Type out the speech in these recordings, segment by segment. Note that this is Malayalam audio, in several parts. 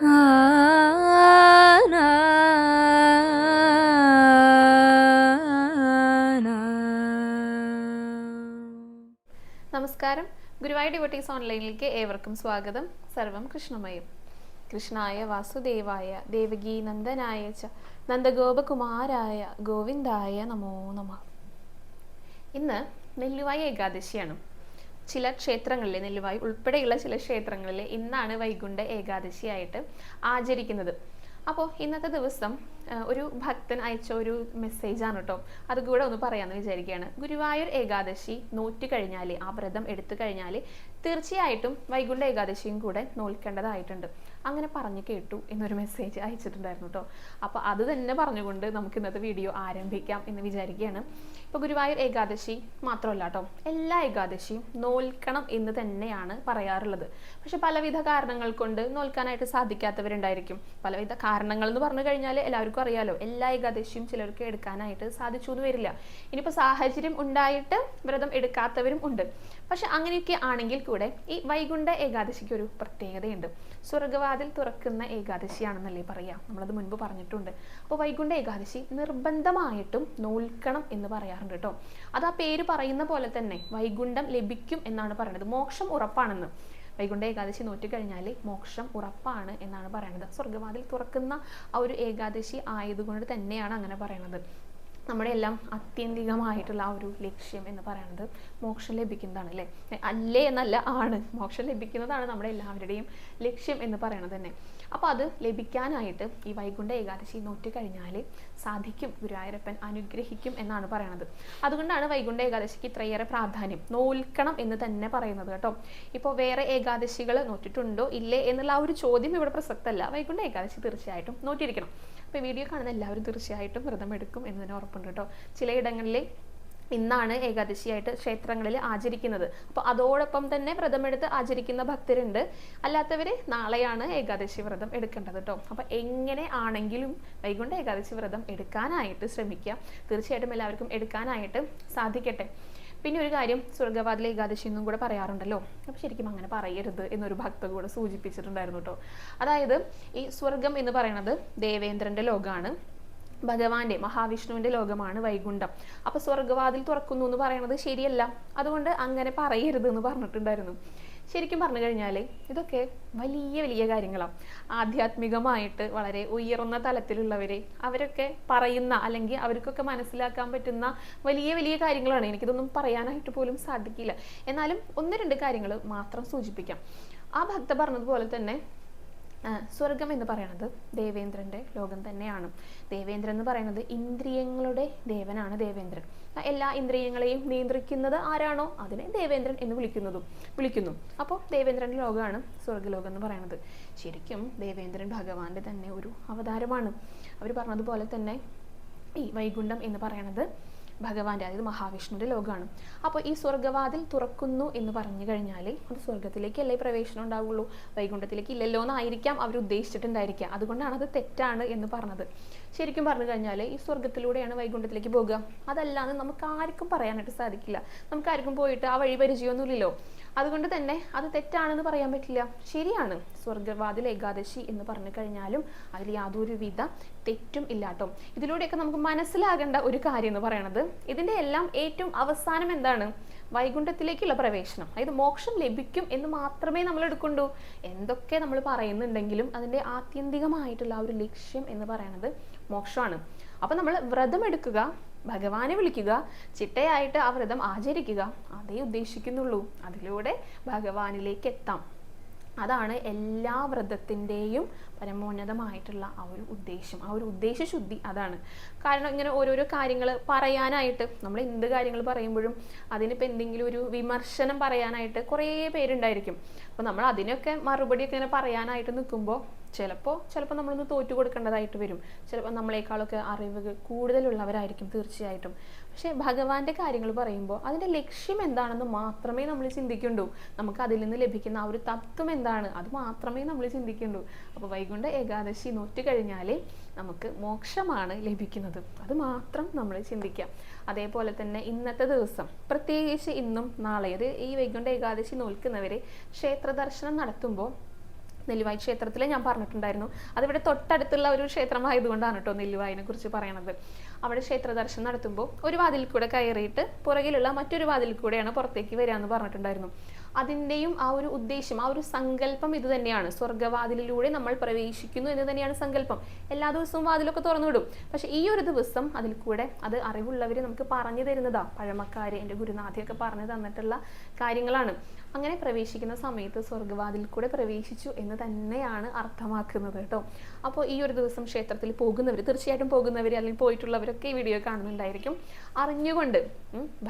നമസ്കാരം. ഗുരുവായൂർ ഡിവോട്ടീസ് ഓൺലൈനിലേക്ക് ഏവർക്കും സ്വാഗതം. സർവം കൃഷ്ണമയം. കൃഷ്ണായ വാസുദേവായ ദേവകീ നന്ദനായ ച നന്ദഗോപകുമാരായ ഗോവിന്ദായ നമോ നമ. ഇന്ന് നെല്ലുവായ ഏകാദശിയാണ്. ചില ക്ഷേത്രങ്ങളിലെ നെല്ലുവായി ഉൾപ്പെടെയുള്ള ചില ക്ഷേത്രങ്ങളിൽ ഇന്നാണ് വൈകുണ്ഠ ഏകാദശിയായിട്ട് ആചരിക്കുന്നത്. അപ്പോൾ ഇന്നത്തെ ദിവസം ഒരു ഭക്തൻ അയച്ച ഒരു മെസ്സേജാണ് കേട്ടോ അതുകൂടെ ഒന്ന് പറയാമെന്ന് വിചാരിക്കുകയാണ്. ഗുരുവായൂർ ഏകാദശി നോറ്റ് കഴിഞ്ഞാൽ ആ വ്രതം എടുത്തു കഴിഞ്ഞാൽ തീർച്ചയായിട്ടും വൈകുണ്ഠ ഏകാദശിയും കൂടെ നോൽക്കേണ്ടതായിട്ടുണ്ട്. അങ്ങനെ പറഞ്ഞു കേട്ടു എന്നൊരു മെസ്സേജ് അയച്ചിട്ടുണ്ടായിരുന്നു കേട്ടോ അപ്പോൾ അത് തന്നെ പറഞ്ഞുകൊണ്ട് നമുക്ക് ഇന്നത്തെ വീഡിയോ ആരംഭിക്കാം എന്ന് വിചാരിക്കുകയാണ്. ഇപ്പോൾ ഗുരുവായൂർ ഏകാദശി മാത്രമല്ല കേട്ടോ എല്ലാ ഏകാദശിയും നോൽക്കണം എന്ന് തന്നെയാണ് പറയാറുള്ളത്. പക്ഷെ പലവിധ കാരണങ്ങൾ കൊണ്ട് നോൽക്കാനായിട്ട് സാധിക്കാത്തവരുണ്ടായിരിക്കും. പലവിധ കാരണങ്ങൾ എന്ന് പറഞ്ഞു കഴിഞ്ഞാൽ എല്ലാവർക്കും അറിയാലോ എല്ലാ ഏകാദശിയും ചിലർക്ക് എടുക്കാനായിട്ട് സാധിച്ചു എന്ന് വരില്ല. ഇനിയിപ്പോൾ സാഹചര്യം ഉണ്ടായിട്ട് വ്രതം എടുക്കാത്തവരും ഉണ്ട്. പക്ഷെ അങ്ങനെയൊക്കെ ആണെങ്കിൽ കൂടെ ഈ വൈകുണ്ഠ ഏകാദശിക്ക് ഒരു പ്രത്യേകതയുണ്ട്. സ്വർഗവാതിൽ തുറക്കുന്ന ഏകാദശിയാണെന്നല്ലേ പറയാം. നമ്മളത് മുൻപ് പറഞ്ഞിട്ടുണ്ട്. അപ്പോൾ വൈകുണ്ഠ ഏകാദശി നിർബന്ധമായിട്ടും നോൽക്കണം എന്ന് പറയാറുണ്ട് കേട്ടോ. അത് ആ പേര് പറയുന്ന പോലെ തന്നെ വൈകുണ്ഠം ലഭിക്കും എന്നാണ് പറയുന്നത് മോക്ഷം ഉറപ്പാണെന്ന്. വൈകുണ്ഠ ഏകാദശി നോറ്റി കഴിഞ്ഞാൽ മോക്ഷം ഉറപ്പാണ് എന്നാണ് പറയുന്നത് സ്വർഗവാതിൽ തുറക്കുന്ന ആ ഒരു ഏകാദശി ആയതുകൊണ്ട് തന്നെയാണ് അങ്ങനെ പറയുന്നത് നമ്മുടെ എല്ലാം ആത്യന്തികമായിട്ടുള്ള ആ ഒരു ലക്ഷ്യം എന്ന് പറയുന്നത് മോക്ഷം ലഭിക്കുന്നതാണ് അല്ലേ? അല്ലേ എന്നല്ല ആണ്. മോക്ഷം ലഭിക്കുന്നതാണ് നമ്മുടെ എല്ലാവരുടെയും ലക്ഷ്യം എന്ന് പറയുന്നത് തന്നെ. അപ്പോൾ അത് ലഭിക്കാനായിട്ട് ഈ വൈകുണ്ഠ ഏകാദശി നോറ്റി കഴിഞ്ഞാൽ സാധിക്കും ഗുരുവായൂരപ്പൻ അനുഗ്രഹിക്കും എന്നാണ് പറയുന്നത് അതുകൊണ്ടാണ് വൈകുണ്ഠ ഏകാദശിക്ക് ഇത്രയേറെ പ്രാധാന്യം. നോൽക്കണം എന്ന് തന്നെ പറയുന്നത് കേട്ടോ. ഇപ്പോൾ വേറെ ഏകാദശികൾ നോറ്റിട്ടുണ്ടോ ഇല്ലേ എന്നുള്ള ആ ഒരു ചോദ്യം ഇവിടെ പ്രസക്തമല്ല വൈകുണ്ഠ ഏകാദശി തീർച്ചയായിട്ടും നോറ്റിയിരിക്കണം അപ്പോൾ വീഡിയോ കാണുന്ന എല്ലാവരും തീർച്ചയായിട്ടും വ്രതം എടുക്കും എന്ന് തന്നെ ഉറപ്പുണ്ട് കേട്ടോ. ചിലയിടങ്ങളിൽ ഇന്നാണ് ഏകാദശിയായിട്ട് ക്ഷേത്രങ്ങളിൽ ആചരിക്കുന്നത്. അപ്പോൾ അതോടൊപ്പം തന്നെ വ്രതമെടുത്ത് ആചരിക്കുന്ന ഭക്തരുണ്ട്. അല്ലാത്തവർ നാളെയാണ് ഏകാദശി വ്രതം എടുക്കേണ്ടത് കേട്ടോ. അപ്പോൾ എങ്ങനെ ആണെങ്കിലും വൈകുണ്ഠ ഏകാദശി വ്രതം എടുക്കാനായിട്ട് ശ്രമിക്കുക തീർച്ചയായിട്ടും എല്ലാവർക്കും എടുക്കാനായിട്ട് സാധിക്കട്ടെ. പിന്നെ ഒരു കാര്യം സ്വർഗവാതിലെ ഏകാദശി എന്നും കൂടെ പറയാറുണ്ടല്ലോ. അപ്പോൾ ശരിക്കും അങ്ങനെ പറയരുത് എന്നൊരു ഭക്ത കൂടെ സൂചിപ്പിച്ചിട്ടുണ്ടായിരുന്നു കേട്ടോ അതായത് ഈ സ്വർഗം എന്ന് പറയുന്നത് ദേവേന്ദ്രന്റെ ലോകമാണ്. ഭഗവാന്റെ മഹാവിഷ്ണുവിന്റെ ലോകമാണ് വൈകുണ്ഠം. അപ്പൊ സ്വർഗവാതിൽ തുറക്കുന്നു എന്ന് പറയുന്നത് ശരിയല്ല. അതുകൊണ്ട് അങ്ങനെ പറയരുത് എന്ന് പറഞ്ഞിട്ടുണ്ടായിരുന്നു. ശരിക്കും പറഞ്ഞു കഴിഞ്ഞാൽ ഇതൊക്കെ വലിയ വലിയ കാര്യങ്ങളാണ് ആധ്യാത്മികമായിട്ട് വളരെ ഉയർന്ന തലത്തിലുള്ളവരെ അവരൊക്കെ പറയുന്ന അല്ലെങ്കിൽ അവർക്കൊക്കെ മനസ്സിലാക്കാൻ പറ്റുന്ന വലിയ വലിയ കാര്യങ്ങളാണ്. എനിക്കിതൊന്നും പറയാനായിട്ട് പോലും സാധിക്കില്ല. എന്നാലും ഒന്ന് രണ്ട് കാര്യങ്ങൾ മാത്രം സൂചിപ്പിക്കാം. ആ ഭക്ത പറഞ്ഞതുപോലെ തന്നെ സ്വർഗം എന്ന് പറയുന്നത് ദേവേന്ദ്രന്റെ ലോകം തന്നെയാണ്. ദേവേന്ദ്രൻ എന്ന് പറയുന്നത് ഇന്ദ്രിയങ്ങളുടെ ദേവനാണ് ദേവേന്ദ്രൻ. എല്ലാ ഇന്ദ്രിയങ്ങളെയും നിയന്ത്രിക്കുന്നത് ആരാണോ? അതിനെ ദേവേന്ദ്രൻ എന്ന് വിളിക്കുന്നതും വിളിക്കുന്നു. അപ്പോൾ ദേവേന്ദ്രന്റെ ലോകമാണ് സ്വർഗലോകം എന്ന് പറയുന്നത് ശരിക്കും ദേവേന്ദ്രൻ ഭഗവാന്റെ തന്നെ ഒരു അവതാരമാണ്. അവർ പറഞ്ഞതുപോലെ തന്നെ ഈ വൈകുണ്ഠം എന്ന് പറയുന്നത് ഭഗവാന്റെ അതായത് മഹാവിഷ്ണുവിന്റെ ലോകമാണ്. അപ്പോൾ ഈ സ്വർഗവാതിൽ തുറക്കുന്നു എന്ന് പറഞ്ഞു കഴിഞ്ഞാൽ അത് സ്വർഗത്തിലേക്കല്ലേ പ്രവേശനം ഉണ്ടാവുള്ളൂ? വൈകുണ്ഠത്തിലേക്ക് ഇല്ലല്ലോ എന്നായിരിക്കാം അവർ ഉദ്ദേശിച്ചിട്ടുണ്ടായിരിക്കുക. അതുകൊണ്ടാണ് അത് തെറ്റാണ് എന്ന് പറഞ്ഞത്. ശരിക്കും പറഞ്ഞു കഴിഞ്ഞാൽ ഈ സ്വർഗത്തിലൂടെയാണ് വൈകുണ്ഠത്തിലേക്ക് പോകുക. അതല്ലാന്ന് നമുക്ക് ആർക്കും പറയാനായിട്ട് സാധിക്കില്ല. നമുക്ക് ആർക്കും പോയിട്ട് ആ വഴി പരിചയമൊന്നുമില്ലല്ലോ. അതുകൊണ്ട് തന്നെ അത് തെറ്റാണെന്ന് പറയാൻ പറ്റില്ല. ശരിയാണ്. സ്വർഗവാതിൽ ഏകാദശി എന്ന് പറഞ്ഞു കഴിഞ്ഞാലും അതിൽ യാതൊരുവിധ തെറ്റും ഇല്ലാട്ടോ ഇതിലൂടെയൊക്കെ നമുക്ക് മനസ്സിലാകേണ്ട ഒരു കാര്യം എന്ന് പറയണത് ഇതിന്റെ എല്ലാം ഏറ്റവും അവസാനം എന്താണ്? വൈകുണ്ഠത്തിലേക്കുള്ള പ്രവേശനം. അതായത് മോക്ഷം ലഭിക്കും എന്ന് മാത്രമേ നമ്മൾ എടുക്കുള്ളൂ എന്തൊക്കെ നമ്മൾ പറയുന്നുണ്ടെങ്കിലും അതിന്റെ ആത്യന്തികമായിട്ടുള്ള ആ ഒരു ലക്ഷ്യം എന്ന് പറയുന്നത് മോക്ഷമാണ്. അപ്പൊ നമ്മൾ വ്രതം എടുക്കുക ഭഗവാനെ വിളിക്കുക ചിട്ടയായിട്ട് ആ വ്രതം ആചരിക്കുക. അതേ ഉദ്ദേശിക്കുന്നുള്ളൂ. അതിലൂടെ ഭഗവാനിലേക്ക് എത്താം. അതാണ് എല്ലാ വ്രതത്തിന്റെയും പരമോന്നതമായിട്ടുള്ള ആ ഒരു ഉദ്ദേശം. ആ ഒരു ഉദ്ദേശശുദ്ധി അതാണ്. കാരണം ഇങ്ങനെ ഓരോരോ കാര്യങ്ങൾ പറയാനായിട്ട് നമ്മൾ എന്ത് കാര്യങ്ങൾ പറയുമ്പോഴും അതിനിപ്പോൾ എന്തെങ്കിലും ഒരു വിമർശനം പറയാനായിട്ട് കുറേ പേരുണ്ടായിരിക്കും. അപ്പോൾ നമ്മൾ അതിനൊക്കെ മറുപടിയൊക്കെ ഇങ്ങനെ പറയാനായിട്ട് നിൽക്കുമ്പോൾ ചിലപ്പോൾ ചിലപ്പോൾ നമ്മളൊന്ന് തോറ്റു കൊടുക്കേണ്ടതായിട്ട് വരും. ചിലപ്പോൾ നമ്മളെക്കാളൊക്കെ അറിവ് കൂടുതലുള്ളവരായിരിക്കും തീർച്ചയായിട്ടും. പക്ഷേ ഭഗവാന്റെ കാര്യങ്ങൾ പറയുമ്പോൾ അതിന്റെ ലക്ഷ്യം എന്താണെന്ന് മാത്രമേ നമ്മൾ ചിന്തിക്കുള്ളൂ നമുക്ക് അതിൽ നിന്ന് ലഭിക്കുന്ന ആ ഒരു തത്വം എന്താണ്? അത് മാത്രമേ നമ്മൾ ചിന്തിക്കുള്ളൂ അപ്പോൾ വൈകുണ്ഠ ഏകാദശി നോറ്റ് കഴിഞ്ഞാൽ നമുക്ക് മോക്ഷമാണ് ലഭിക്കുന്നത്. അത് മാത്രം നമ്മൾ ചിന്തിക്കാം. അതേപോലെ തന്നെ ഇന്നത്തെ ദിവസം പ്രത്യേകിച്ച് ഇന്നും നാളെ. അത് ഈ വൈകുണ്ഠ ഏകാദശി നോൽക്കുന്നവരെ ക്ഷേത്ര ദർശനം നടത്തുമ്പോൾ നെല്ലുവായി ക്ഷേത്രത്തിൽ ഞാൻ പറഞ്ഞിട്ടുണ്ടായിരുന്നു. അതിവിടെ തൊട്ടടുത്തുള്ള ഒരു ക്ഷേത്രമായതുകൊണ്ടാണ് കേട്ടോ നെല്ലുവായിനെ കുറിച്ച് പറയണത്. അവിടെ ക്ഷേത്ര ദർശനം നടത്തുമ്പോൾ ഒരു വാതിൽ കൂടെ കയറിയിട്ട് പുറകിലുള്ള മറ്റൊരു വാതിൽ കൂടെയാണ് പുറത്തേക്ക് വരിക എന്ന് പറഞ്ഞിട്ടുണ്ടായിരുന്നു. അതിന്റെയും ആ ഒരു ഉദ്ദേശം ആ ഒരു സങ്കല്പം ഇത് തന്നെയാണ്. സ്വർഗവാതിലിലൂടെ നമ്മൾ പ്രവേശിക്കുന്നു എന്ന് തന്നെയാണ് സങ്കല്പം. എല്ലാ ദിവസവും വാതിലൊക്കെ തുറന്നു വിടും പക്ഷെ ഈ ഒരു ദിവസം അതിൽ കൂടെ അത് അറിവുള്ളവർ നമുക്ക് പറഞ്ഞു തരുന്നതാ. പഴമക്കാര് എന്റെ ഗുരുനാഥയൊക്കെ പറഞ്ഞു തന്നിട്ടുള്ള കാര്യങ്ങളാണ്. അങ്ങനെ പ്രവേശിക്കുന്ന സമയത്ത് സ്വർഗവാതിൽ കൂടെ പ്രവേശിച്ചു എന്ന് തന്നെയാണ് അർത്ഥമാക്കുന്നത് കേട്ടോ. അപ്പോൾ ഈ ഒരു ദിവസം ക്ഷേത്രത്തിൽ പോകുന്നവർ തീർച്ചയായിട്ടും പോകുന്നവർ അല്ലെങ്കിൽ പോയിട്ടുള്ളവരൊക്കെ ഈ വീഡിയോ കാണുന്നുണ്ടായിരിക്കും. അറിഞ്ഞുകൊണ്ട്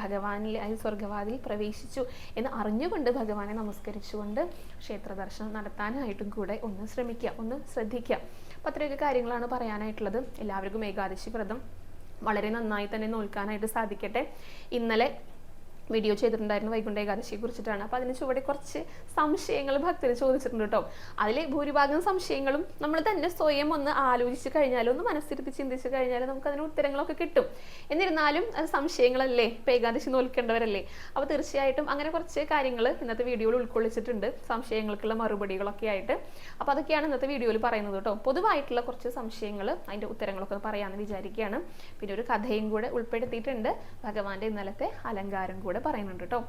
ഭഗവാനിൽ അതിൽ സ്വർഗവാതിൽ പ്രവേശിച്ചു എന്ന് അറിഞ്ഞുകൊണ്ട് ഭഗവാനെ നമസ്കരിച്ചുകൊണ്ട് ക്ഷേത്ര ദർശനം നടത്താനായിട്ടും കൂടെ ഒന്ന് ശ്രമിക്കുക ഒന്ന് ശ്രദ്ധിക്കുക. അപ്പം അത്രയൊക്കെ കാര്യങ്ങളാണ് പറയാനായിട്ടുള്ളത്. എല്ലാവർക്കും ഏകാദശി വ്രതം വളരെ നന്നായി തന്നെ നോൽക്കാനായിട്ട് സാധിക്കട്ടെ. ഇന്നലെ വീഡിയോ ചെയ്തിട്ടുണ്ടായിരുന്നു വൈകുണ്ഠ ഏകാദശിയെ കുറിച്ചിട്ടാണ്. അപ്പോൾ അതിന് ചുവടെ കുറച്ച് സംശയങ്ങൾ ഭക്തർ ചോദിച്ചിട്ടുണ്ട് കേട്ടോ അതിൽ ഭൂരിഭാഗം സംശയങ്ങളും നമ്മൾ തന്നെ സ്വയം ഒന്ന് ആലോചിച്ച് കഴിഞ്ഞാൽ ഒന്ന് മനസ്സിരുത്തി ചിന്തിച്ച് കഴിഞ്ഞാൽ നമുക്ക് അതിന് ഉത്തരങ്ങളൊക്കെ കിട്ടും. എന്നിരുന്നാലും അത് സംശയങ്ങളല്ലേ? ഇപ്പം ഏകാദശി നോൽക്കേണ്ടവരല്ലേ? അപ്പോൾ തീർച്ചയായിട്ടും അങ്ങനെ കുറച്ച് കാര്യങ്ങൾ ഇന്നത്തെ വീഡിയോയിൽ ഉൾക്കൊള്ളിച്ചിട്ടുണ്ട്. സംശയങ്ങൾക്കുള്ള മറുപടികളൊക്കെ ആയിട്ട്. അപ്പോൾ അതൊക്കെയാണ് ഇന്നത്തെ വീഡിയോയിൽ പറയുന്നത് കേട്ടോ പൊതുവായിട്ടുള്ള കുറച്ച് സംശയങ്ങൾ അതിന്റെ ഉത്തരങ്ങളൊക്കെ പറയാമെന്ന് വിചാരിക്കുകയാണ് പിന്നെ ഒരു കഥയും കൂടെ ഉൾപ്പെടുത്തിയിട്ടുണ്ട്. ഭഗവാന്റെ ഇന്നലത്തെ അലങ്കാരം കൂടെ. പറയുന്നുണ്ട് കേട്ടോ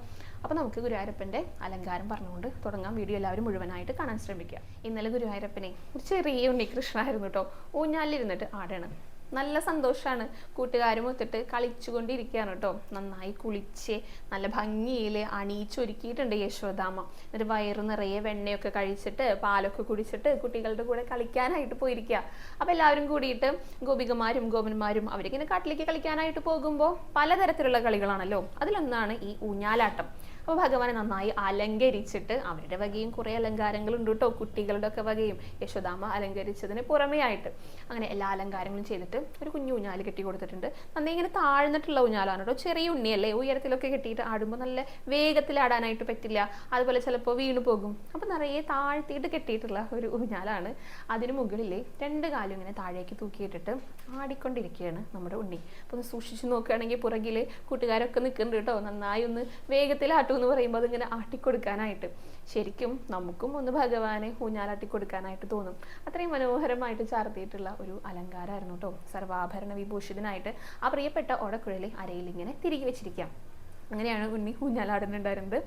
അപ്പോൾ നമുക്ക് ഗുരുവായൂരപ്പന്റെ അലങ്കാരം പറഞ്ഞുകൊണ്ട് തുടങ്ങാം. വീഡിയോ എല്ലാവരും മുഴുവനായിട്ട് കാണാൻ ശ്രമിക്കുക. ഇന്നലെ ഗുരുവായൂരപ്പനെ ഒരു ചെറിയ ഉണ്ണികൃഷ്ണനായിരുന്നു കേട്ടോ ഊഞ്ഞാലിരുന്നിട്ട് ആടാണ് നല്ല സന്തോഷമാണ് കൂട്ടുകാരും ഒത്തിട്ട് കളിച്ചുകൊണ്ടിരിക്കുകയാണ് കേട്ടോ നന്നായി കുളിച്ച് നല്ല ഭംഗിയിൽ അണിയിച്ചൊരുക്കിയിട്ടുണ്ട് യശോദാമ്മ. എന്നിട്ട് വയറ് നിറയെ വെണ്ണയൊക്കെ കഴിച്ചിട്ട് പാലൊക്കെ കുടിച്ചിട്ട് കുട്ടികളുടെ കൂടെ കളിക്കാനായിട്ട് പോയിരിക്കുക അപ്പോൾ എല്ലാവരും കൂടിയിട്ട് ഗോപികമാരും ഗോപന്മാരും അവരിങ്ങനെ കാട്ടിലേക്ക് കളിക്കാനായിട്ട് പോകുമ്പോൾ പലതരത്തിലുള്ള കളികളാണല്ലോ. അതിലൊന്നാണ് ഈ ഊഞ്ഞാലാട്ടം. അപ്പോൾ ഭഗവാനെ നന്നായി അലങ്കരിച്ചിട്ട് അവരുടെ വകയും കുറേ അലങ്കാരങ്ങളുണ്ട് കേട്ടോ കുട്ടികളുടെ ഒക്കെ വകയും. യശോദാമ്മ അലങ്കരിച്ചതിന് പുറമേ ആയിട്ട് അങ്ങനെ എല്ലാ അലങ്കാരങ്ങളും ചെയ്തിട്ട് ഒരു കുഞ്ഞു ഉഞ്ഞാൽ കെട്ടി കൊടുത്തിട്ടുണ്ട്. നന്നായി ഇങ്ങനെ താഴ്ന്നിട്ടുള്ള ഊഞ്ഞാലാണ് കേട്ടോ ചെറിയ ഉണ്ണിയല്ലേ ഉയരത്തിലൊക്കെ കെട്ടിയിട്ട് ആടുമ്പോൾ നല്ല വേഗത്തിൽ ആടാനായിട്ട് പറ്റില്ല. അതുപോലെ ചിലപ്പോൾ വീണു പോകും. അപ്പോൾ നിറയെ താഴ്ത്തിയിട്ട് കെട്ടിയിട്ടുള്ള ഒരു ഊഞ്ഞാലാണ് അതിന് മുകളിൽ രണ്ട് കാലും ഇങ്ങനെ താഴേക്ക് തൂക്കിയിട്ടിട്ട് ആടിക്കൊണ്ടിരിക്കുകയാണ് നമ്മുടെ ഉണ്ണി. അപ്പോൾ ഒന്ന് സൂക്ഷിച്ച് നോക്കുകയാണെങ്കിൽ പുറകിൽ കൂട്ടുകാരൊക്കെ നിൽക്കുന്നുണ്ട് കേട്ടോ നന്നായി ഒന്ന് വേഗത്തിൽ ആട്ടു എന്ന് പറയുമ്പോൾ അതിങ്ങനെ ആട്ടിക്കൊടുക്കാനായിട്ട്. ശരിക്കും നമുക്കും ഒന്ന് ഭഗവാനെ ഊഞ്ഞാലാട്ടി കൊടുക്കാനായിട്ട് തോന്നും. അത്രയും മനോഹരമായിട്ട് ചാർത്തിയിട്ടുള്ള ഒരു അലങ്കാരമായിരുന്നു കേട്ടോ സർവാഭരണ വിഭൂഷിതനായിട്ട് ആ പ്രിയപ്പെട്ട ഓടക്കുഴലി അരയിൽ ഇങ്ങനെ തിരികെ വെച്ചിരിക്കാം. അങ്ങനെയാണ് ഉണ്ണി ഊഞ്ഞാലാടുന്നുണ്ടായിരുന്നത്.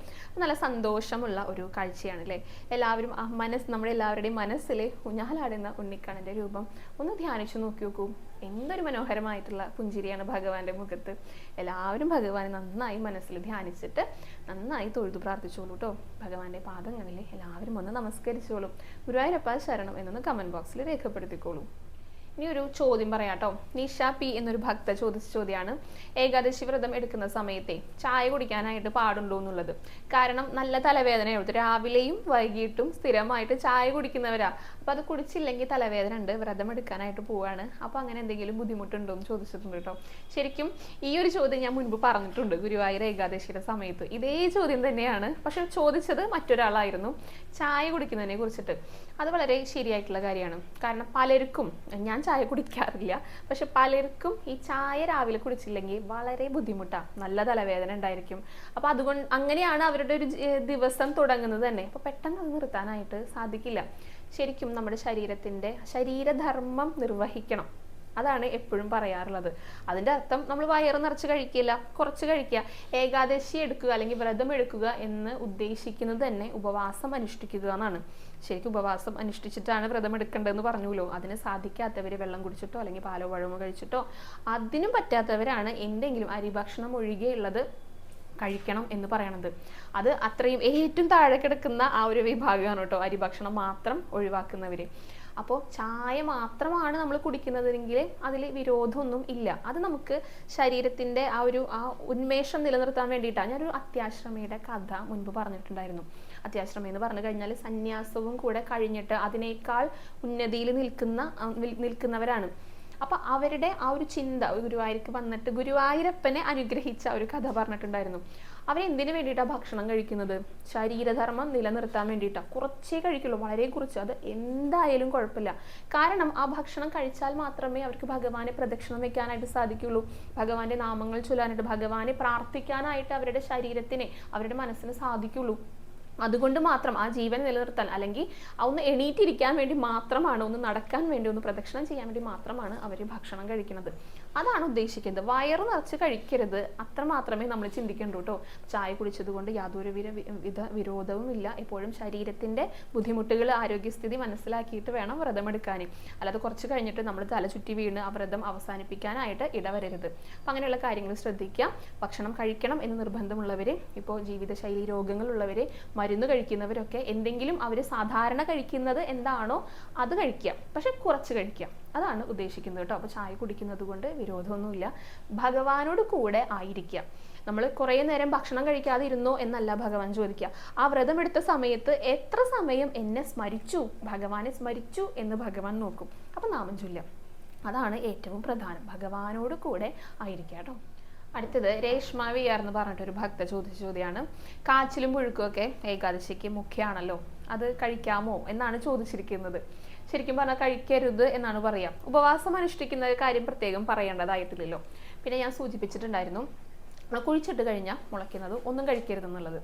നല്ല സന്തോഷമുള്ള ഒരു കാഴ്ചയാണ് അല്ലേ എല്ലാവരും ആ മനസ്സ് നമ്മുടെ എല്ലാവരുടെയും മനസ്സിലെ ഊഞ്ഞാലാടുന്ന ഉണ്ണിക്കണ്ണന്റെ രൂപം ഒന്ന് ധ്യാനിച്ചു നോക്കി നോക്കൂ. എന്തൊരു മനോഹരമായിട്ടുള്ള പുഞ്ചിരിയാണ് ഭഗവാന്റെ മുഖത്ത്. എല്ലാവരും ഭഗവാനെ നന്നായി മനസ്സിൽ ധ്യാനിച്ചിട്ട് നന്നായി തൊഴുതു പ്രാർത്ഥിച്ചോളൂ കേട്ടോ ഭഗവാന്റെ പാദങ്ങളിൽ എല്ലാവരും ഒന്ന് നമസ്കരിച്ചോളും. ഗുരുവായൂരപ്പ ശരണം എന്നൊന്ന് കമന്റ് ബോക്സിൽ രേഖപ്പെടുത്തിക്കോളൂ. ഇനി ഒരു ചോദ്യം പറയാം കേട്ടോ നിഷ പി എന്നൊരു ഭക്ത ചോദിച്ച ചോദ്യമാണ് ഏകാദശി വ്രതം എടുക്കുന്ന സമയത്തെ ചായ കുടിക്കാനായിട്ട് പാടുണ്ടോ എന്നുള്ളത്. കാരണം നല്ല തലവേദനയുള്ളത് രാവിലെയും വൈകിട്ടും സ്ഥിരമായിട്ട് ചായ കുടിക്കുന്നവരാ. അപ്പൊ അത് കുടിച്ചില്ലെങ്കിൽ തലവേദന ഉണ്ട്. വ്രതം എടുക്കാനായിട്ട് പോവാണ്. അപ്പൊ അങ്ങനെ എന്തെങ്കിലും ബുദ്ധിമുട്ടുണ്ടോ എന്ന് ചോദിച്ചിട്ടുണ്ട് കേട്ടോ. ശരിക്കും ഈ ഒരു ചോദ്യം ഞാൻ മുൻപ് പറഞ്ഞിട്ടുണ്ട് ഗുരുവായൂർ ഏകാദശിയുടെ സമയത്ത്. ഇതേ ചോദ്യം തന്നെയാണ്. പക്ഷെ ചോദിച്ചത് മറ്റൊരാളായിരുന്നു. ചായ കുടിക്കുന്നതിനെ കുറിച്ചിട്ട്. അത് വളരെ ശരിയായിട്ടുള്ള കാര്യമാണ്. കാരണം പലർക്കും ഞാൻ ചായ കുടിക്കാറില്ല. പക്ഷെ പലർക്കും ഈ ചായ രാവിലെ കുടിച്ചില്ലെങ്കിൽ വളരെ ബുദ്ധിമുട്ടാണ് നല്ല തലവേദന ഉണ്ടായിരിക്കും. അപ്പോൾ അതുകൊണ്ട് അങ്ങനെയാണ് അവരുടെ ഒരു ദിവസം തുടങ്ങുന്നത് തന്നെ. അപ്പോൾ പെട്ടെന്ന് അത് നിർത്താനായിട്ട് സാധിക്കില്ല. ശരിക്കും നമ്മുടെ ശരീരത്തിന്റെ ശരീരധർമ്മം നിർവഹിക്കണം. അതാണ് എപ്പോഴും പറയാറുള്ളത്. അതിന്റെ അർത്ഥം നമ്മൾ വയറ് നിറച്ച് കഴിക്കില്ല കുറച്ച് കഴിക്കുക ഏകാദശി എടുക്കുക അല്ലെങ്കിൽ വ്രതം എടുക്കുക എന്ന് ഉദ്ദേശിക്കുന്നത് തന്നെ ഉപവാസം അനുഷ്ഠിക്കുക എന്നാണ്. ശരിക്കും ഉപവാസം അനുഷ്ഠിച്ചിട്ടാണ് വ്രതം എടുക്കേണ്ടതെന്ന് പറഞ്ഞുല്ലോ. അതിന് സാധിക്കാത്തവർ വെള്ളം കുടിച്ചിട്ടോ അല്ലെങ്കിൽ പാലോ പഴമോ കഴിച്ചിട്ടോ അതിനും പറ്റാത്തവരാണ് എന്തെങ്കിലും അരിഭക്ഷണം ഒഴികെയുള്ളത് കഴിക്കണം എന്ന് പറയണത്. അത് അത്രയും ഏറ്റവും താഴെ കിടക്കുന്ന ആ ഒരു വിഭാഗമാണ് കേട്ടോ. അരിഭക്ഷണം മാത്രം ഒഴിവാക്കുന്നവര്. അപ്പോൾ ചായ മാത്രമാണ് നമ്മൾ കുടിക്കുന്നതെങ്കിൽ അതിൽ വിരോധമൊന്നും ഇല്ല. അത് നമുക്ക് ശരീരത്തിന്റെ ആ ഒരു ആ ഉന്മേഷം നിലനിർത്താൻ വേണ്ടിയിട്ടാണ്. ഞാനൊരു അത്യാശ്രമയുടെ കഥ മുൻപ് പറഞ്ഞിട്ടുണ്ടായിരുന്നു. അത്യാശ്രമം എന്ന് പറഞ്ഞു കഴിഞ്ഞാൽ സന്യാസവും കൂടെ കഴിഞ്ഞിട്ട് അതിനേക്കാൾ ഉന്നതിയിൽ നിൽക്കുന്ന നിൽക്കുന്നവരാണ്. അപ്പൊ അവരുടെ ആ ഒരു ചിന്ത ഗുരുവായൂർക്ക് വന്നിട്ട് ഗുരുവായൂരപ്പനെ അനുഗ്രഹിച്ച ഒരു കഥ പറഞ്ഞിട്ടുണ്ടായിരുന്നു. അവരെന്തിനു വേണ്ടിയിട്ടാണ് ഭക്ഷണം കഴിക്കുന്നത്? ശരീരധർമ്മം നിലനിർത്താൻ വേണ്ടിയിട്ടാണ് കുറച്ചേ കഴിക്കുള്ളൂ. വളരെ കുറച്ച്. അത് എന്തായാലും കുഴപ്പമില്ല. കാരണം ആ ഭക്ഷണം കഴിച്ചാൽ മാത്രമേ അവർക്ക് ഭഗവാനെ പ്രദക്ഷിണം വെക്കാനായിട്ട് സാധിക്കുള്ളൂ. ഭഗവാന്റെ നാമങ്ങൾ ചൊല്ലാനായിട്ട് ഭഗവാനെ പ്രാർത്ഥിക്കാനായിട്ട് അവരുടെ ശരീരത്തിനെ അവരുടെ മനസ്സിന് സാധിക്കുള്ളൂ. അതുകൊണ്ട് മാത്രം ആ ജീവൻ നിലനിർത്താൻ അല്ലെങ്കിൽ ഒന്ന് എണീറ്റിരിക്കാൻ വേണ്ടി മാത്രമാണ് ഒന്ന് നടക്കാൻ വേണ്ടി ഒന്ന് പ്രദക്ഷിണം ചെയ്യാൻ വേണ്ടി മാത്രമാണ് അവർ ഭക്ഷണം കഴിക്കുന്നത്. അതാണ് ഉദ്ദേശിക്കുന്നത്. വയറ് നിറച്ച് കഴിക്കരുത്. അത്ര മാത്രമേ നമ്മൾ ചിന്തിക്കേണ്ടൂ കേട്ടോ ചായ കുടിച്ചത് കൊണ്ട് യാതൊരു വിധ വിധ വിരോധവും ഇല്ല. എപ്പോഴും ശരീരത്തിന്റെ ബുദ്ധിമുട്ടുകൾ ആരോഗ്യസ്ഥിതി മനസ്സിലാക്കിയിട്ട് വേണം വ്രതം എടുക്കാൻ അല്ലാതെ കുറച്ച് കഴിഞ്ഞിട്ട് നമ്മൾ തല ചുറ്റി വീണ് ആ വ്രതം അവസാനിപ്പിക്കാനായിട്ട് ഇടവരരുത്. അപ്പം അങ്ങനെയുള്ള കാര്യങ്ങൾ ശ്രദ്ധിക്കുക ഭക്ഷണം കഴിക്കണം എന്ന് നിർബന്ധമുള്ളവർ ഇപ്പോൾ ജീവിതശൈലി രോഗങ്ങളുള്ളവർ മരുന്ന് കഴിക്കുന്നവരൊക്കെ എന്തെങ്കിലും അവർ സാധാരണ കഴിക്കുന്നത് എന്താണോ അത് കഴിക്കുക പക്ഷെ കുറച്ച് കഴിക്കുക അതാണ് ഉദ്ദേശിക്കുന്നത് കേട്ടോ. അപ്പോൾ ചായ കുടിക്കുന്നത് കൊണ്ട് വിരോധമൊന്നുമില്ല. ഭഗവാനോട് കൂടെ ആയിരിക്കുക. നമ്മൾ കുറേ നേരം ഭക്ഷണം കഴിക്കാതെ ഇരുന്നോ എന്നല്ല ഭഗവാൻ ചോദിക്കുക. ആ വ്രതം എടുത്ത സമയത്ത് എത്ര സമയം എന്നെ സ്മരിച്ചു? ഭഗവാനെ സ്മരിച്ചു എന്ന് ഭഗവാൻ നോക്കും. അപ്പം നാമം ചൊല്ലാം അതാണ് ഏറ്റവും പ്രധാനം. ഭഗവാനോട് കൂടെ ആയിരിക്കുക കേട്ടോ. അടുത്തത് രേഷ്മ വി ആർ എന്ന് പറഞ്ഞിട്ടൊരു ഭക്ത ചോദിച്ച ചോദ്യമാണ് കാച്ചിലും പുഴുക്കുമൊക്കെ ഏകാദശിക്ക് മുഖ്യമാണല്ലോ അത് കഴിക്കാമോ എന്നാണ് ചോദിച്ചിരിക്കുന്നത്. ശരിക്കും പറഞ്ഞാൽ കഴിക്കരുത് എന്നാണ് പറയാം. ഉപവാസം അനുഷ്ഠിക്കുന്ന കാര്യം പ്രത്യേകം പറയേണ്ടതായിട്ടില്ലല്ലോ. പിന്നെ ഞാൻ സൂചിപ്പിച്ചിട്ടുണ്ടായിരുന്നു കുഴിച്ചിട്ട് കഴിഞ്ഞാൽ മുളയ്ക്കുന്നത്. ഒന്നും കഴിക്കരുതെന്നുള്ളത്.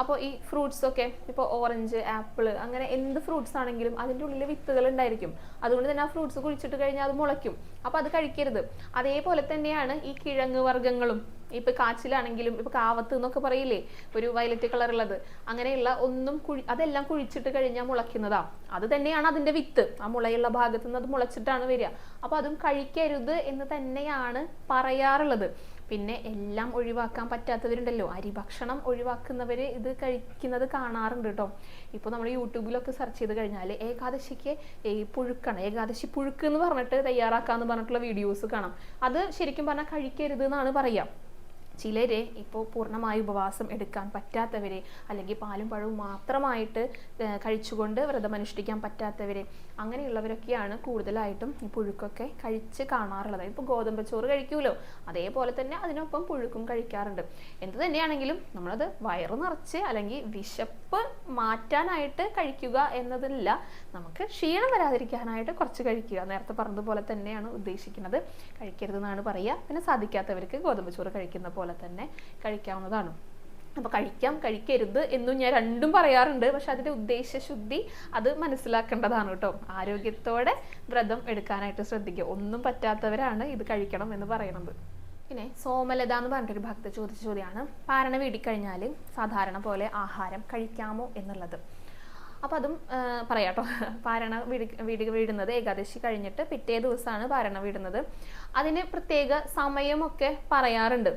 അപ്പോൾ ഈ ഫ്രൂട്ട്സ് ഒക്കെ ഇപ്പോൾ ഓറഞ്ച് ആപ്പിൾ അങ്ങനെ എന്ത് ഫ്രൂട്ട്സ് ആണെങ്കിലും അതിന്റെ ഉള്ളിൽ വിത്തുകൾ ഉണ്ടായിരിക്കും. അതുകൊണ്ട് തന്നെ ആ ഫ്രൂട്ട്സ് കുഴിച്ചിട്ട് കഴിഞ്ഞാൽ അത് മുളയ്ക്കും. അപ്പോൾ അത് കഴിക്കരുത്. അതേപോലെ തന്നെയാണ് ഈ കിഴങ്ങ് വർഗങ്ങളും. ഇപ്പൊ കാച്ചിലാണെങ്കിലും ഇപ്പൊ കാവത്ത് എന്നൊക്കെ പറയില്ലേ? ഒരു വയലറ്റ് കളർ ഉള്ളത് അങ്ങനെയുള്ള ഒന്നും കുഴി അതെല്ലാം കുഴിച്ചിട്ട് കഴിഞ്ഞാൽ മുളയ്ക്കുന്നതാ. അത് തന്നെയാണ് അതിന്റെ വിത്ത്. ആ മുളയുള്ള ഭാഗത്ത് നിന്ന് അത് മുളച്ചിട്ടാണ് വരിക. അപ്പൊ അതും കഴിക്കരുത് എന്ന് തന്നെയാണ് പറയാറുള്ളത്. പിന്നെ എല്ലാം ഒഴിവാക്കാൻ പറ്റാത്തവരുണ്ടല്ലോ. അരി ഭക്ഷണം ഒഴിവാക്കുന്നവർ ഇത് കഴിക്കുന്നത് കാണാറുണ്ട് കേട്ടോ ഇപ്പോൾ നമ്മൾ യൂട്യൂബിലൊക്കെ സെർച്ച് ചെയ്ത് കഴിഞ്ഞാൽ ഏകാദശിക്ക് ഈ പുഴുക്കാണ്. ഏകാദശി പുഴുക്ക് എന്ന് പറഞ്ഞിട്ട് തയ്യാറാക്കാന്ന് പറഞ്ഞിട്ടുള്ള വീഡിയോസ് കാണാം. അത് ശരിക്കും പറഞ്ഞാൽ കഴിക്കരുത് എന്നാണ് പറയുക ചിലരെ ഇപ്പോൾ പൂർണമായി ഉപവാസം എടുക്കാൻ പറ്റാത്തവരെ അല്ലെങ്കിൽ പാലും പഴവും മാത്രമായിട്ട് കഴിച്ചുകൊണ്ട് കഴിച്ചുകൊണ്ട് വ്രതമനുഷ്ഠിക്കാൻ പറ്റാത്തവരെ അങ്ങനെയുള്ളവരൊക്കെയാണ് കൂടുതലായിട്ടും ഈ പുഴുക്കൊക്കെ കഴിച്ച് കാണാറുള്ളത്. ഇപ്പോൾ ഗോതമ്പ് ചോറ് കഴിക്കൂലോ? അതേപോലെ തന്നെ അതിനൊപ്പം പുഴുക്കും കഴിക്കാറുണ്ട്. എന്ത് തന്നെയാണെങ്കിലും നമ്മളത് വയറ് നിറച്ച് അല്ലെങ്കിൽ വിശപ്പ് മാറ്റാനായിട്ട് കഴിക്കുക എന്നതല്ല നമുക്ക് ക്ഷീണം വരാതിരിക്കാനായിട്ട് കുറച്ച് കഴിക്കുക. നേരത്തെ പറഞ്ഞതുപോലെ തന്നെയാണ് ഉദ്ദേശിക്കുന്നത്. കഴിക്കരുതെന്നാണ് പറയുക. പിന്നെ സാധിക്കാത്തവർക്ക് ഗോതമ്പ് ചോറ് കഴിക്കുന്ന പോലെ തന്നെ കഴിക്കാവുന്നതാണ്. അപ്പോൾ കഴിക്കാം കഴിക്കരുത് എന്നും ഞാൻ രണ്ടും പറയാറുണ്ട്. പക്ഷെ അതിന്റെ ഉദ്ദേശശുദ്ധി അത് മനസ്സിലാക്കേണ്ടതാണ് കേട്ടോ. ആരോഗ്യത്തോടെ വ്രതം എടുക്കാനായിട്ട് ശ്രദ്ധിക്കുക. ഒന്നും പറ്റാത്തവരാണ് ഇത് കഴിക്കണം എന്ന് പറയുന്നത് പിന്നെ സോമലത എന്ന് പറഞ്ഞിട്ടൊരു ഭക്ത ചോദിച്ച ചോദ്യമാണ്. പാരണ വീടിക്കഴിഞ്ഞാൽ സാധാരണ പോലെ ആഹാരം കഴിക്കാമോ എന്നുള്ളത്. അപ്പോൾ അതും പറയാട്ടോ പാരണ വീട് വീട് വീടുന്നത് ഏകാദശി കഴിഞ്ഞിട്ട് പിറ്റേ ദിവസമാണ് പാരണ വീടുന്നത്. അതിന് പ്രത്യേക സമയമൊക്കെ പറയാറുണ്ട്.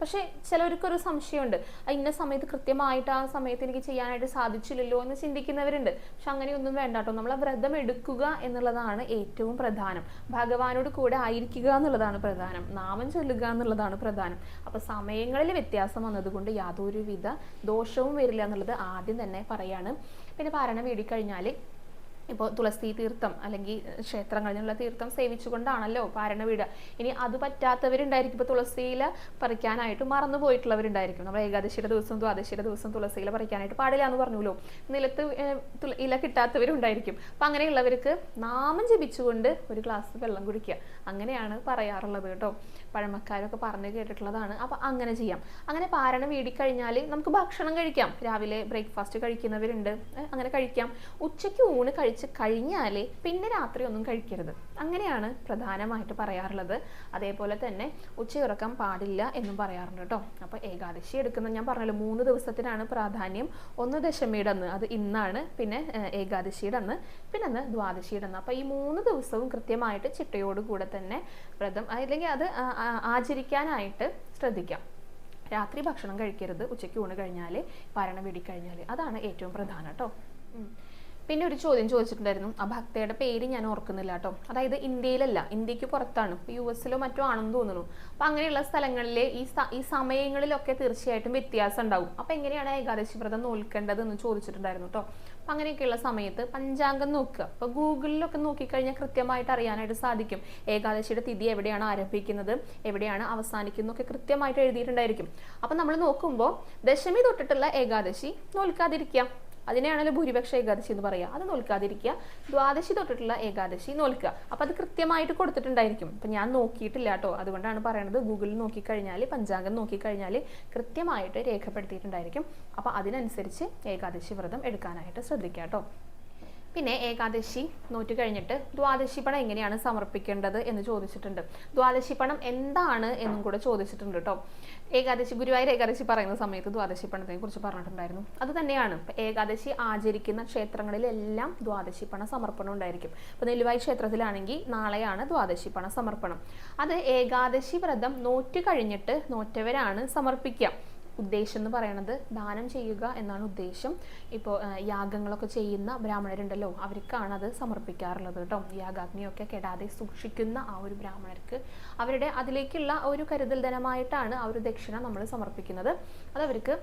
പക്ഷേ ചിലവർക്കൊരു സംശയമുണ്ട്. "ആ, ഇന്ന സമയത്ത് കൃത്യമായിട്ട് ആ സമയത്ത് എനിക്ക് ചെയ്യാനായിട്ട് സാധിച്ചില്ലല്ലോ എന്ന് ചിന്തിക്കുന്നവരുണ്ട്. പക്ഷെ അങ്ങനെയൊന്നും വേണ്ട കേട്ടോ. നമ്മൾ വ്രതം എടുക്കുക എന്നുള്ളതാണ് ഏറ്റവും പ്രധാനം. ഭഗവാനോട് കൂടെ ആയിരിക്കുക എന്നുള്ളതാണ് പ്രധാനം. നാമം ചൊല്ലുക എന്നുള്ളതാണ് പ്രധാനം. അപ്പോൾ സമയങ്ങളിൽ വ്യത്യാസം വന്നതുകൊണ്ട് യാതൊരുവിധ ദോഷവും വരില്ല എന്നുള്ളത് ആദ്യം തന്നെ പറയാണ്. പിന്നെ പാരണം വീടിക്കഴിഞ്ഞാൽ ഇപ്പോൾ തുളസി തീർത്ഥം അല്ലെങ്കിൽ ക്ഷേത്രങ്ങളിൽ തീർത്ഥം സേവിച്ചുകൊണ്ടാണല്ലോ പാരണ വീട്. ഇനി അത് പറ്റാത്തവരുണ്ടായിരിക്കും. ഇപ്പോൾ തുളസിയില പറിക്കാനായിട്ട് മറന്നു പോയിട്ടുള്ളവരുണ്ടായിരിക്കും. നമ്മൾ ഏകാദശിയുടെ ദിവസം ദ്വാദശിയുടെ ദിവസം തുളസിയില പറിക്കാനായിട്ട് പാടില്ല എന്ന് പറഞ്ഞല്ലോ. നിലത്ത് ഇല കിട്ടാത്തവരുണ്ടായിരിക്കും. അപ്പം അങ്ങനെയുള്ളവർക്ക് നാമം ജപിച്ചുകൊണ്ട് ഒരു ഗ്ലാസ് വെള്ളം കുടിക്കുക. അങ്ങനെയാണ് പറയാറുള്ളത് കേട്ടോ. പഴമക്കാരൊക്കെ പറഞ്ഞു കേട്ടിട്ടുള്ളതാണ്. അപ്പം അങ്ങനെ ചെയ്യാം. അങ്ങനെ പാരണ വീടിക്കഴിഞ്ഞാൽ നമുക്ക് ഭക്ഷണം കഴിക്കാം. രാവിലെ ബ്രേക്ക്ഫാസ്റ്റ് കഴിക്കുന്നവരുണ്ട്. അങ്ങനെ കഴിക്കാം. ഉച്ചയ്ക്ക് ഊണ് കഴിച്ച് കഴിഞ്ഞാൽ പിന്നെ രാത്രി ഒന്നും കഴിക്കരുത്. അങ്ങനെയാണ് പ്രധാനമായിട്ട് പറയാറുള്ളത്. അതേപോലെ തന്നെ ഉച്ചയുറക്കം പാടില്ല എന്നും പറയാറുണ്ട് കേട്ടോ. അപ്പോൾ ഏകാദശി എടുക്കുന്ന ഞാൻ പറഞ്ഞല്ലോ മൂന്ന് ദിവസത്തിനാണ് പ്രാധാന്യം. ഒന്ന് ദശമിയുടെ അന്ന് അത് ഇന്നാണ് പിന്നെ ഏകാദശിയുടെ അന്ന് പിന്നെ അന്ന് ദ്വാദശിയുടെ അന്ന് അപ്പോൾ ഈ മൂന്ന് ദിവസവും കൃത്യമായിട്ട് ചിട്ടയോടുകൂടെ തന്നെ വ്രതം അല്ലെങ്കിൽ അത് ആചരിക്കാനായിട്ട് ശ്രദ്ധിക്കാം. രാത്രി ഭക്ഷണം കഴിക്കരുത് ഉച്ചയ്ക്ക് ഊണ് കഴിഞ്ഞാൽ പരണ വെടിക്കഴിഞ്ഞാൽ കഴിഞ്ഞാൽ അതാണ് ഏറ്റവും പ്രധാനം കേട്ടോ. പിന്നെ ഒരു ചോദ്യം ചോദിച്ചിട്ടുണ്ടായിരുന്നു. ആ ഭക്തയുടെ പേര് ഞാൻ ഓർക്കുന്നില്ല കേട്ടോ. അതായത് ഇന്ത്യയിലല്ല ഇന്ത്യയ്ക്ക് പുറത്താണ്. യു എസിലോ മറ്റോ ആണെന്ന് തോന്നുന്നു. അപ്പം അങ്ങനെയുള്ള സ്ഥലങ്ങളിൽ ഈ ഈ സമയങ്ങളിലൊക്കെ തീർച്ചയായിട്ടും വ്യത്യാസം ഉണ്ടാവും. അപ്പം എങ്ങനെയാണ് ഏകാദശി വ്രതം നോൽക്കേണ്ടത് എന്ന് ചോദിച്ചിട്ടുണ്ടായിരുന്നു കേട്ടോ. അപ്പം അങ്ങനെയൊക്കെയുള്ള സമയത്ത് പഞ്ചാംഗം നോക്കുക. അപ്പോൾ ഗൂഗിളിലൊക്കെ നോക്കിക്കഴിഞ്ഞാൽ കൃത്യമായിട്ട് അറിയാനായിട്ട് സാധിക്കും. ഏകാദശിയുടെ തിഥി എവിടെയാണ് ആരംഭിക്കുന്നത് എവിടെയാണ് അവസാനിക്കുന്നത് ഒക്കെ കൃത്യമായിട്ട് എഴുതിയിട്ടുണ്ടായിരിക്കും. അപ്പം നമ്മൾ നോക്കുമ്പോൾ ദശമി തൊട്ടിട്ടുള്ള ഏകാദശി നോൽക്കാതിരിക്കുക. അതിനെയാണല്ലോ ഭൂരിപക്ഷ ഏകാദശി എന്ന് പറയുക. അത് നോൽക്കാതിരിക്കുക. ദ്വാദശി തൊട്ടിട്ടുള്ള ഏകാദശി നോൽക്കുക. അപ്പം അത് കൃത്യമായിട്ട് കൊടുത്തിട്ടുണ്ടായിരിക്കും. അപ്പം ഞാൻ നോക്കിയിട്ടില്ല കേട്ടോ. അതുകൊണ്ടാണ് പറയണത് ഗൂഗിളിൽ നോക്കിക്കഴിഞ്ഞാൽ പഞ്ചാംഗം നോക്കിക്കഴിഞ്ഞാൽ കൃത്യമായിട്ട് രേഖപ്പെടുത്തിയിട്ടുണ്ടായിരിക്കും. അപ്പം അതിനനുസരിച്ച് ഏകാദശി വ്രതം എടുക്കാനായിട്ട് ശ്രദ്ധിക്കുക കേട്ടോ. പിന്നെ ഏകാദശി നോറ്റ് കഴിഞ്ഞിട്ട് ദ്വാദശി പണം എങ്ങനെയാണ് സമർപ്പിക്കേണ്ടത് എന്ന് ചോദിച്ചിട്ടുണ്ട്. ദ്വാദശി പണം എന്താണ് എന്നും കൂടെ ചോദിച്ചിട്ടുണ്ട് കേട്ടോ ഏകാദശി ഗുരുവായൂർ ഏകാദശി പറയുന്ന സമയത്ത് ദ്വാദശി പണത്തെ കുറിച്ച് പറഞ്ഞിട്ടുണ്ടായിരുന്നു. അത് തന്നെയാണ്. ഏകാദശി ആചരിക്കുന്ന ക്ഷേത്രങ്ങളിലെല്ലാം ദ്വാദശി പണ സമർപ്പണം ഉണ്ടായിരിക്കും. ഇപ്പൊ നെല്ലുവായി ക്ഷേത്രത്തിലാണെങ്കിൽ നാളെയാണ് ദ്വാദശി പണ സമർപ്പണം. അത് ഏകാദശി വ്രതം നോറ്റ് കഴിഞ്ഞിട്ട് നോറ്റവരാണ് സമർപ്പിക്കുക ഉദ്ദേശം എന്ന് പറയുന്നത് ദാനം ചെയ്യുക എന്നാണ് ഉദ്ദേശം. ഇപ്പോൾ യാഗങ്ങളൊക്കെ ചെയ്യുന്ന ബ്രാഹ്മണരുണ്ടല്ലോ അവർക്കാണ് അത് സമർപ്പിക്കാറുള്ളത് കേട്ടോ. യാഗാഗ്നിയൊക്കെ കെടാതെ സൂക്ഷിക്കുന്ന ആ ഒരു ബ്രാഹ്മണർക്ക് അവരുടെ അതിലേക്കുള്ള ഒരു കരുതൽ ധനമായിട്ടാണ് ആ ഒരു ദക്ഷിണ നമ്മൾ സമർപ്പിക്കുന്നത്. അത് അവർക്ക്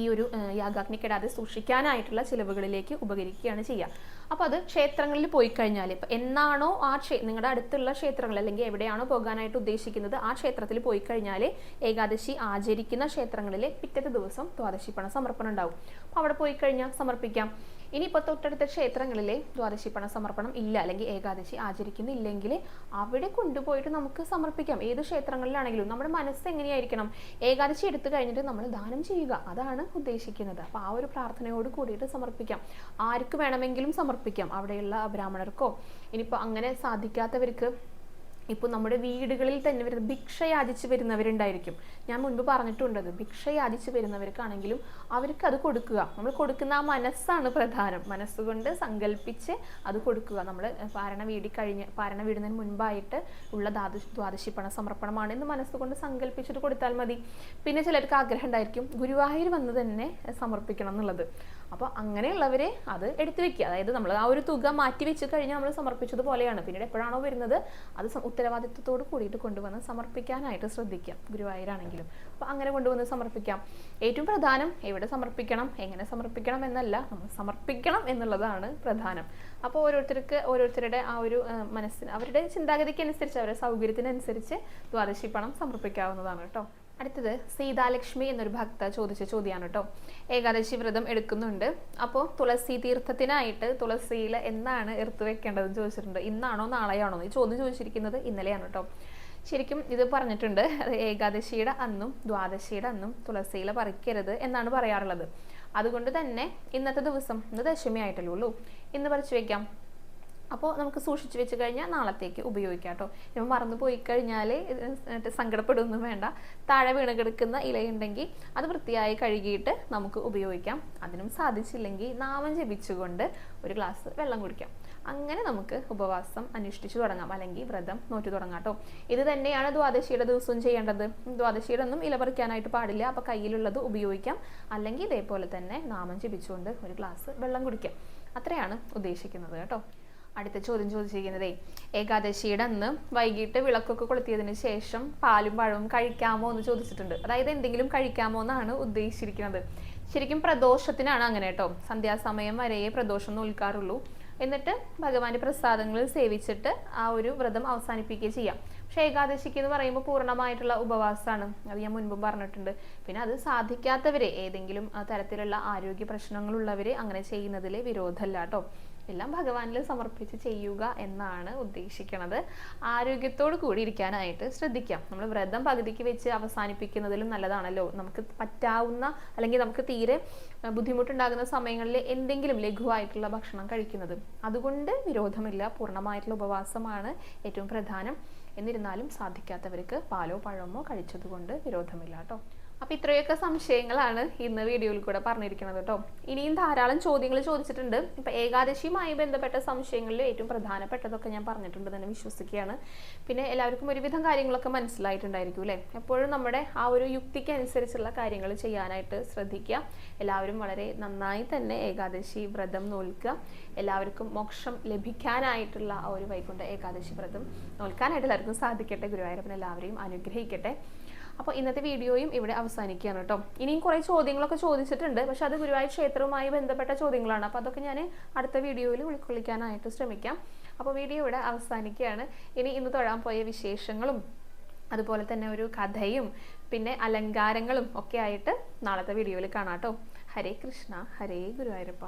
ഈ ഒരു യാഗാഗ്നി കെടാതെ സൂക്ഷിക്കാനായിട്ടുള്ള ചിലവുകളിലേക്ക് ഉപകരിക്കുകയാണ് ചെയ്യുക. അപ്പോൾ അത് ക്ഷേത്രങ്ങളിൽ പോയി കഴിഞ്ഞാൽ ഇപ്പം എന്നാണോ ആ ക്ഷേ നിങ്ങളുടെ അടുത്തുള്ള ക്ഷേത്രങ്ങൾ അല്ലെങ്കിൽ എവിടെയാണോ പോകാനായിട്ട് ഉദ്ദേശിക്കുന്നത് ആ ക്ഷേത്രത്തിൽ പോയി കഴിഞ്ഞാൽ ഏകാദശി ആചരിക്കുന്ന ക്ഷേത്രങ്ങളിൽ പിറ്റത്തെ ദിവസം ദ്വാദശി പണ സമർപ്പണം ഉണ്ടാവും. അപ്പോൾ അവിടെ പോയി കഴിഞ്ഞാൽ സമർപ്പിക്കാം. ഇനിയിപ്പോൾ തൊട്ടടുത്ത ക്ഷേത്രങ്ങളിലെ ദ്വാദശി പണ സമർപ്പണം ഇല്ല അല്ലെങ്കിൽ ഏകാദശി ആചരിക്കുന്നില്ലെങ്കിൽ അവിടെ കൊണ്ടുപോയിട്ട് നമുക്ക് സമർപ്പിക്കാം. ഏത് ക്ഷേത്രങ്ങളിലാണെങ്കിലും നമ്മുടെ മനസ്സ് എങ്ങനെയായിരിക്കണം? ഏകാദശി എടുത്തു കഴിഞ്ഞിട്ട് നമ്മൾ ദാനം ചെയ്യുക. അതാണ് ഉദ്ദേശിക്കുന്നത്. അപ്പോൾ ആ ഒരു പ്രാർത്ഥനയോട് കൂടിയിട്ട് സമർപ്പിക്കാം. ആർക്ക് വേണമെങ്കിലും സമർപ്പിക്കാം. അവിടെയുള്ള ബ്രാഹ്മണർക്കോ ഇനിയിപ്പോൾ അങ്ങനെ സാധിക്കാത്തവർക്ക് ഇപ്പോൾ നമ്മുടെ വീടുകളിൽ തന്നെ വരുന്ന ഭിക്ഷ യാചിച്ച് വരുന്നവരുണ്ടായിരിക്കും. ഞാൻ മുൻപ് പറഞ്ഞിട്ടുണ്ടത് അത്. ഭിക്ഷ യാചിച്ച് വരുന്നവർക്കാണെങ്കിലും അവർക്ക് അത് കൊടുക്കുക. നമ്മൾ കൊടുക്കുന്ന ആ മനസ്സാണ് പ്രധാനം. മനസ്സുകൊണ്ട് സങ്കല്പിച്ച് അത് കൊടുക്കുക. നമ്മൾ പാരണ വീടി കഴിഞ്ഞ് പാരണ വീടുന്നതിന് മുൻപായിട്ട് ഉള്ള ദ്വാദശി ദ്വാദശി പണ സമർപ്പണമാണ് എന്ന് മനസ്സുകൊണ്ട് സങ്കല്പിച്ചിട്ട് കൊടുത്താൽ മതി. പിന്നെ ചിലർക്ക് ആഗ്രഹം ഉണ്ടായിരിക്കും ഗുരുവായൂർ വന്ന് തന്നെ സമർപ്പിക്കണം എന്നുള്ളത്. അപ്പോൾ അങ്ങനെയുള്ളവരെ അത് എടുത്തു വെക്കുക. അതായത് നമ്മൾ ആ ഒരു തുക മാറ്റി വെച്ച് കഴിഞ്ഞാൽ നമ്മൾ സമർപ്പിച്ചതുപോലെയാണ്. പിന്നീട് എപ്പോഴാണോ വരുന്നത് അത് ഉത്തരവാദിത്വത്തോട് കൂടിയിട്ട് കൊണ്ടുവന്ന് സമർപ്പിക്കാനായിട്ട് ശ്രദ്ധിക്കാം ഗുരുവായൂരാണെങ്കിലും. അപ്പോൾ അങ്ങനെ കൊണ്ടുവന്ന് സമർപ്പിക്കാം. ഏറ്റവും പ്രധാനം എവിടെ സമർപ്പിക്കണം എങ്ങനെ സമർപ്പിക്കണം എന്നല്ല നമ്മൾ സമർപ്പിക്കണം എന്നുള്ളതാണ് പ്രധാനം. അപ്പോൾ ഓരോരുത്തർക്ക് ഓരോരുത്തരുടെ ആ ഒരു മനസ്സിന് അവരുടെ ചിന്താഗതിക്ക് അനുസരിച്ച് അവരുടെ സൗകര്യത്തിനനുസരിച്ച് ദ്വാദശി പണം സമർപ്പിക്കാവുന്നതാണ് കേട്ടോ. അടുത്തത് സീതാലക്ഷ്മി എന്നൊരു ഭക്ത ചോദിച്ച ചോദ്യമാണ് കേട്ടോ. ഏകാദശി വ്രതം എടുക്കുന്നുണ്ട്. അപ്പോൾ തുളസി തീർത്ഥത്തിനായിട്ട് തുളസിയിൽ എന്നാണ് എർത്ത് വെക്കേണ്ടതെന്ന് ചോദിച്ചിട്ടുണ്ട്. ഇന്നാണോ നാളെയാണോ ഈ ചോദ്യം ചോദിച്ചിരിക്കുന്നത് ഇന്നലെയാണ് കേട്ടോ. ശരിക്കും ഇത് പറഞ്ഞിട്ടുണ്ട്. ഏകാദശിയുടെ അന്നും ദ്വാദശിയുടെ അന്നും തുളസിയില പറിക്കരുത് എന്നാണ് പറയാറുള്ളത്. അതുകൊണ്ട് തന്നെ ഇന്നത്തെ ദിവസം ഇന്ന് ദശമി ആയിട്ടല്ലേ ഉള്ളൂ. ഇന്ന് പറിച്ചു വെക്കാം. അപ്പോൾ നമുക്ക് സൂക്ഷിച്ചു വെച്ച് കഴിഞ്ഞാൽ നാളത്തേക്ക് ഉപയോഗിക്കാം കേട്ടോ. ഇപ്പം മറന്നു പോയി കഴിഞ്ഞാൽ സങ്കടപ്പെടുകയൊന്നും വേണ്ട. താഴെ വീണ് കിടക്കുന്ന ഇലയുണ്ടെങ്കിൽ അത് വൃത്തിയായി കഴുകിയിട്ട് നമുക്ക് ഉപയോഗിക്കാം. അതിനും സാധിച്ചില്ലെങ്കിൽ നാമം ജപിച്ചുകൊണ്ട് ഒരു ഗ്ലാസ് വെള്ളം കുടിക്കാം. അങ്ങനെ നമുക്ക് ഉപവാസം അനുഷ്ഠിച്ചു തുടങ്ങാം. അല്ലെങ്കിൽ വ്രതം നോറ്റു തുടങ്ങാം കേട്ടോ. ഇത് തന്നെയാണ് ദ്വാദശിയുടെ ദിവസവും ചെയ്യേണ്ടത്. ദ്വാദശിയുടെ ഒന്നും ഇല പറിക്കാനായിട്ട് പാടില്ല. അപ്പോൾ കയ്യിലുള്ളത് ഉപയോഗിക്കാം. അല്ലെങ്കിൽ ഇതേപോലെ തന്നെ നാമം ജപിച്ചുകൊണ്ട് ഒരു ഗ്ലാസ് വെള്ളം കുടിക്കാം. അത്രയാണ് ഉദ്ദേശിക്കുന്നത് കേട്ടോ. അടുത്ത ചോദ്യം ചോദിച്ചിരിക്കുന്നതേ ഏകാദശിയുടെ അന്ന് വൈകിട്ട് വിളക്കൊക്കെ കൊളുത്തിയതിന് ശേഷം പാലും പഴവും കഴിക്കാമോ എന്ന് ചോദിച്ചിട്ടുണ്ട്. അതായത് എന്തെങ്കിലും കഴിക്കാമോ എന്നാണ് ഉദ്ദേശിച്ചിരിക്കുന്നത്. ശരിക്കും പ്രദോഷത്തിനാണ് അങ്ങനെ കേട്ടോ. സന്ധ്യാസമയം വരെയേ പ്രദോഷം നോൽക്കാറുള്ളൂ എന്നിട്ട് ഭഗവാന്റെ പ്രസാദങ്ങൾ സേവിച്ചിട്ട് ആ ഒരു വ്രതം അവസാനിപ്പിക്കുക ചെയ്യാം. പക്ഷെ ഏകാദശിക്ക് എന്ന് പറയുമ്പോൾ പൂർണമായിട്ടുള്ള ഉപവാസമാണ്. അത് ഞാൻ മുൻപും പറഞ്ഞിട്ടുണ്ട്. പിന്നെ അത് സാധിക്കാത്തവരെ ഏതെങ്കിലും തരത്തിലുള്ള ആരോഗ്യ പ്രശ്നങ്ങളുള്ളവരെ അങ്ങനെ ചെയ്യുന്നതിൽ വിരോധമല്ല കേട്ടോ. എല്ലാം ഭഗവാനിൽ സമർപ്പിച്ച് ചെയ്യുക എന്നാണ് ഉദ്ദേശിക്കുന്നത് ആരോഗ്യത്തോട് കൂടി ഇരിക്കാനായിട്ട് ശ്രദ്ധിക്കാം. നമ്മൾ വ്രതം പകുതിക്ക് വെച്ച് അവസാനിപ്പിക്കുന്നതിലും നല്ലതാണല്ലോ. നമുക്ക് പറ്റാവുന്ന അല്ലെങ്കിൽ നമുക്ക് തീരെ ബുദ്ധിമുട്ടുണ്ടാകുന്ന സമയങ്ങളിൽ എന്തെങ്കിലും ലഘുവായിട്ടുള്ള ഭക്ഷണം കഴിക്കുന്നത്. അതുകൊണ്ട് വിരോധമില്ല. പൂർണമായിട്ടുള്ള ഉപവാസമാണ് ഏറ്റവും പ്രധാനം. എന്നിരുന്നാലും സാധിക്കാത്തവർക്ക് പാലോ പഴമോ കഴിച്ചതുകൊണ്ട് വിരോധമില്ല കേട്ടോ. അപ്പോൾ ഇത്രയൊക്കെ സംശയങ്ങളാണ് ഇന്ന് വീഡിയോയിൽ കൂടെ പറഞ്ഞിരിക്കുന്നത് കേട്ടോ. ഇനിയും ധാരാളം ചോദ്യങ്ങൾ ചോദിച്ചിട്ടുണ്ട്. ഇപ്പോൾ ഏകാദശിയുമായി ബന്ധപ്പെട്ട സംശയങ്ങളിൽ ഏറ്റവും പ്രധാനപ്പെട്ടതൊക്കെ ഞാൻ പറഞ്ഞിട്ടുണ്ട് തന്നെ വിശ്വസിക്കുകയാണ്. പിന്നെ എല്ലാവർക്കും ഒരുവിധം കാര്യങ്ങളൊക്കെ മനസ്സിലായിട്ടുണ്ടായിരിക്കും അല്ലേ? എപ്പോഴും നമ്മുടെ ആ ഒരു യുക്തിക്കനുസരിച്ചുള്ള കാര്യങ്ങൾ ചെയ്യാനായിട്ട് ശ്രദ്ധിക്കുക. എല്ലാവരും വളരെ നന്നായി തന്നെ ഏകാദശി വ്രതം നോൽക്കുക. എല്ലാവർക്കും മോക്ഷം ലഭിക്കാനായിട്ടുള്ള ആ ഒരു വൈകുണ്ഠ ഏകാദശി വ്രതം നോൽക്കാനായിട്ട് എല്ലാവർക്കും സാധിക്കട്ടെ. ഗുരുവായൂരപ്പൻ എല്ലാവരെയും അനുഗ്രഹിക്കട്ടെ. അപ്പോൾ ഇന്നത്തെ വീഡിയോയും ഇവിടെ അവസാനിക്കുകയാണ് കേട്ടോ. ഇനിയും കുറേ ചോദ്യങ്ങളൊക്കെ ചോദിച്ചിട്ടുണ്ട്. പക്ഷെ അത് ഗുരുവായൂർ ക്ഷേത്രവുമായി ബന്ധപ്പെട്ട ചോദ്യങ്ങളാണ്. അപ്പോൾ അതൊക്കെ ഞാൻ അടുത്ത വീഡിയോയിൽ ഉൾക്കൊള്ളിക്കാനായിട്ട് ശ്രമിക്കാം. അപ്പോൾ വീഡിയോ ഇവിടെ അവസാനിക്കുകയാണ്. ഇനി ഇന്ന് തൊഴാൻ പോയ വിശേഷങ്ങളും അതുപോലെ തന്നെ ഒരു കഥയും പിന്നെ അലങ്കാരങ്ങളും ഒക്കെ ആയിട്ട് നാളത്തെ വീഡിയോയിൽ കാണാം കേട്ടോ. ഹരേ കൃഷ്ണ ഹരേ ഗുരുവായൂരപ്പ.